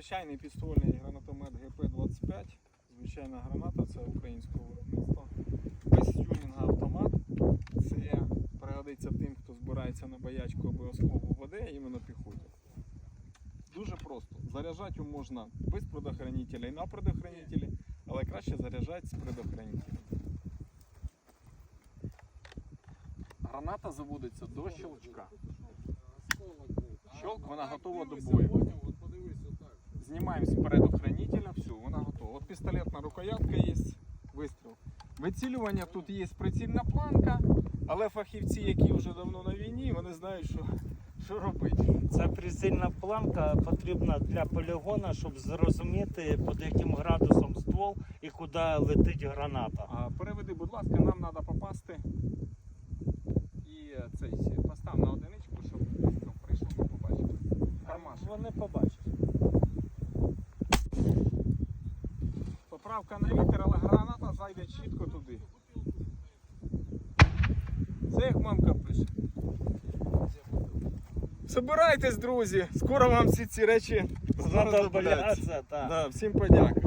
Звичайний підствольний гранатомет ГП-25. Звичайна граната, це українського виробництва. Без тюнінга автомат. Це пригодиться тим, хто збирається на боячку обов'язково веде, іменно піхоті. Дуже просто. Заряджати його можна без предохранителя і на предохранителі, але краще заряджати з предохранителем. Граната заводиться до щелчка. Щелк, вона готова до бою. Знімаємо з предохранителя, все, вона готова. От пістолетна рукоятка є, вистріл. Вицілювання тут є прицільна планка, але фахівці, які вже давно на війні, вони знають, що, що робити. Ця прицільна планка потрібна для полігона, щоб зрозуміти, під яким градусом ствол і куди летить граната. А, переведи, будь ласка, нам треба попасти. І е, цей постав на одиничку, щоб прийшов, побачили. Кармаш. Вони побачать. Поправка на вітер, але граната зайде чітко туди. Це як мамка пише. Собирайтесь, друзі! Скоро вам всі ці речі знадобляться. Да, всім подяка.